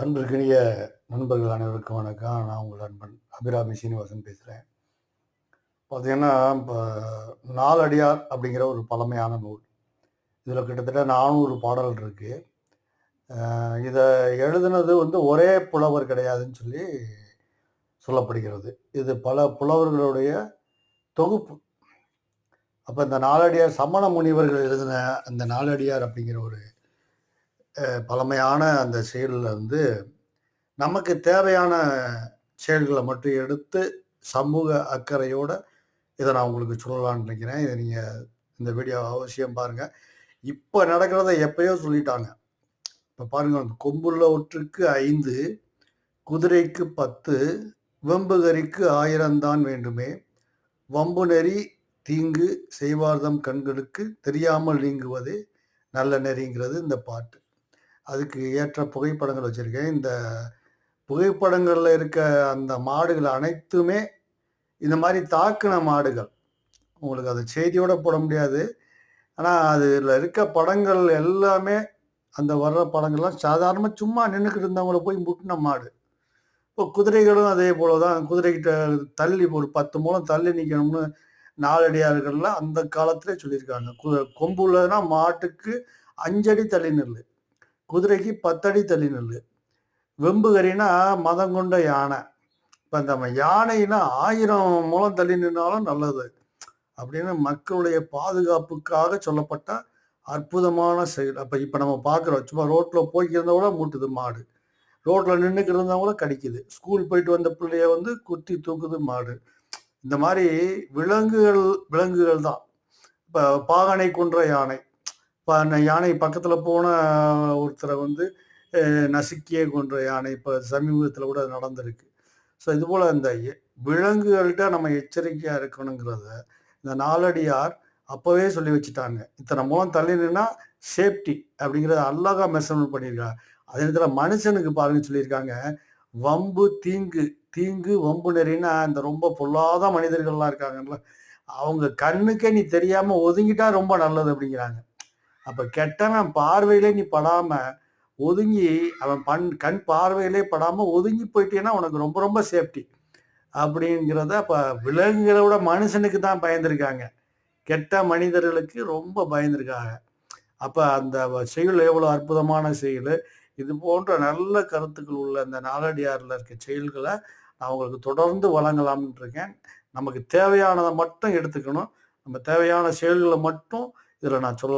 அன்பிற்கினிய நண்பர்கள் அனைவருக்கும் வணக்கம். நான் உங்கள் நண்பன் அபிராமி சீனிவாசன் பேசுகிறேன் பார்த்தீங்கன்னா இப்போ நாலடியார் அப்படிங்கிற ஒரு பழமையான நூல். இதில் கிட்டத்தட்ட நானூறு பாடல் இருக்குது இதை எழுதுனது வந்து ஒரே புலவர் கிடையாதுன்னு சொல்லி சொல்லப்படுகிறது. இது பல புலவர்களுடைய தொகுப்பு. அப்போ இந்த நாலடியார் சமண முனிவர்கள் எழுதின அந்த நாலடியார் அப்படிங்கிற ஒரு பழமையான அந்த செயலில் வந்து நமக்கு தேவையான செயல்களை மட்டும் எடுத்து சமூக அக்கறையோட இதை நான் உங்களுக்கு சொல்லலான்னு நினைக்கிறேன். இதை நீங்கள் இந்த வீடியோ அவசியம் பாருங்கள் இப்போ நடக்கிறத எப்பயோ சொல்லிட்டாங்க. இப்போ பாருங்கள் அந்த கொம்புள்ள ஒற்றுக்கு ஐந்து குதிரைக்கு பத்து வெம்புகரிக்கு ஆயிரம்தான் வேண்டுமே. வம்பு நெறி தீங்கு செய்வார்தம் கண்களுக்கு தெரியாமல் நீங்குவது நல்ல நெறிங்கிறது இந்த பாட்டு. அதுக்கு ஏற்ற புகைப்படங்கள் வச்சுருக்கேன். இந்த புகைப்படங்களில் இருக்க அந்த மாடுகள் அனைத்துமே இந்த மாதிரி தாக்கின மாடுகள். உங்களுக்கு அது செய்தியோடு போட முடியாது. ஆனால் அதில் இருக்க படங்கள் எல்லாமே அந்த வர்ற படங்கள்லாம் சாதாரணமாக சும்மா நின்றுக்கிட்டு இருந்தவங்கள போய் முட்டின மாடு. இப்போ குதிரைகளும் அதே போல தான் குதிரைகிட்ட தள்ளி ஒரு பத்து மூலம் தள்ளி நிற்கணும்னு நாலடியார்கள்லாம் அந்த காலத்திலே சொல்லியிருக்காங்க. கு கொம்பு உள்ளதுன்னா மாட்டுக்கு அஞ்சடி தள்ளி நெல் குதிரைக்கு பத்தடி தள்ளி நெல் வெம்புகரினா மதம் கொண்ட யானை. இப்போ அந்த யானைனா ஆயிரம் மூலம் தள்ளி நின்னாலும் நல்லது. அப்படின்னு மக்களுடைய பாதுகாப்புக்காக சொல்லப்பட்ட அற்புதமான செயல். அப்போ இப்போ நம்ம பார்க்குறோம் சும்மா ரோட்டில் போய்க்கிறத கூட மூட்டுது மாடு. ரோட்டில் நின்றுக்கிட்டு இருந்தால் கூட கடிக்குது. ஸ்கூல் போயிட்டு வந்த பிள்ளைய வந்து குத்தி தூக்குது மாடு. இந்த மாதிரி விலங்குகள் விலங்குகள் தான். இப்போ பாகனை கொன்ற யானை. யானை பக்கத்தில் போன ஒருத்தரை வந்து நசுக்கியே கொன்ற யானை இப்போ சமீபத்தில் கூட அது நடந்திருக்கு ஸோ இதுபோல் இந்த எ- விலங்குகள்கிட்ட நம்ம எச்சரிக்கையாக இருக்கணுங்கிறத இந்த நாலடியார் அப்போவே சொல்லி வச்சுட்டாங்க. இத்தனை மூலம் தள்ளி சேஃப்டி அப்படிங்கிறத அழகா மெஷர்மெண்ட் பண்ணியிருக்காங்க. அதே நேரத்தில் மனுஷனுக்கு பாருங்க சொல்லியிருக்காங்க. வம்பு தீங்கு தீங்கு வம்பு நெறின்னா இந்த ரொம்ப பொல்லாத மனிதர்கள்லாம் இருக்காங்கல்ல. அவங்க கண்ணுக்கே நீ தெரியாமல் ஒதுங்கிட்டா ரொம்ப நல்லது அப்படிங்கிறாங்க. அப்ப கெட்டவன் பார்வையிலே நீ படாம ஒதுங்கி அவன் பண் கண் பார்வையிலே படாம ஒதுங்கி போயிட்டேன்னா உனக்கு ரொம்ப ரொம்ப சேஃப்டி அப்படிங்கிறத அப்ப விலங்குகளை விட மனுஷனுக்கு தான் பயந்துருக்காங்க. கெட்ட மனிதர்களுக்கு ரொம்ப பயந்துருக்காங்க. அப்ப அந்த செயல் எவ்வளவு அற்புதமான செயல். இது போன்ற நல்ல கருத்துக்கள் உள்ள இந்த நாளடியாரில் இருக்க செயல்களை நான் உங்களுக்கு தொடர்ந்து வழங்கலாம்னு இருக்கேன். நமக்கு தேவையானதை மட்டும் எடுத்துக்கணும். நம்ம தேவையான செயல்களை மட்டும் இதில் நான் சொல்லலாம்.